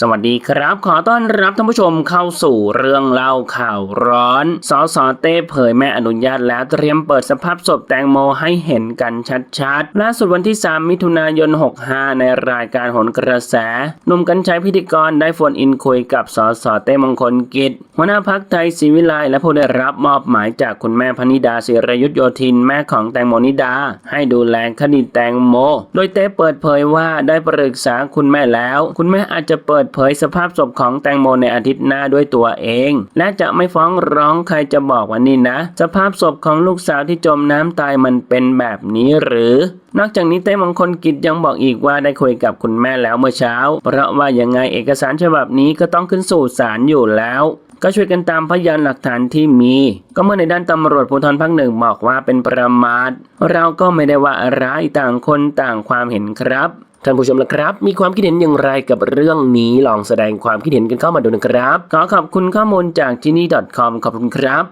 สวัสดีครับ ขอต้อนรับท่านผู้ชมเข้าสู่เรื่องเล่าข่าวร้อน สสเต้เผยแม่อนุญาตแล้วเตรียมเปิดสภาพศพแตงโมให้เห็นกันชัดๆ ล่าสุดวันที่ 3 มิถุนายน 65 ในรายการหนกระแสหนุ่มกัญชัยพิธีกรได้โฟนอินคุยกับสสเต้มงคลกิจ หัวหน้าพักไทยศรีวิไลและผู้ได้รับมอบหมายจากคุณแม่พนิดาศิรยุทธโยธินแม่ของแตงโมนิดา ให้ดูแลคดีแตงโม โดยเต้เปิดเผยว่าได้ปรึกษาคุณแม่แล้ว คุณแม่อาจจะเปิดปิดเผยสภาพศพของแตงโมในอาทิตย์หน้าด้วยตัวเอง และจะไม่ฟ้องร้องใครจะบอกว่านี่นะ สภาพศพของลูกสาวที่จมน้ำตายมันเป็นแบบนี้หรือนอกจากนี้เต้มงคลกิจยังบอกอีกว่าได้คุยกับคุณแม่แล้วเมื่อเช้า เพราะว่ายังไงเอกสารฉบับนี้ก็ต้องขึ้นสู่ศาลอยู่แล้ว ก็ช่วยกันตามพยานหลักฐานที่มี ก็เมื่อในด้านตำรวจภูธรภาคหนึ่งบอกว่าเป็นประมาทเราก็ไม่ได้ว่าอะไรต่างคนต่างความเห็นครับท่านผู้ชมละครับ มีความคิดเห็นอย่างไรกับเรื่องนี้ลองแสดงความคิดเห็นกันเข้ามาดูนะครับ ขอขอบคุณข้อมูลจากที่นี่ .com ขอบคุณครับ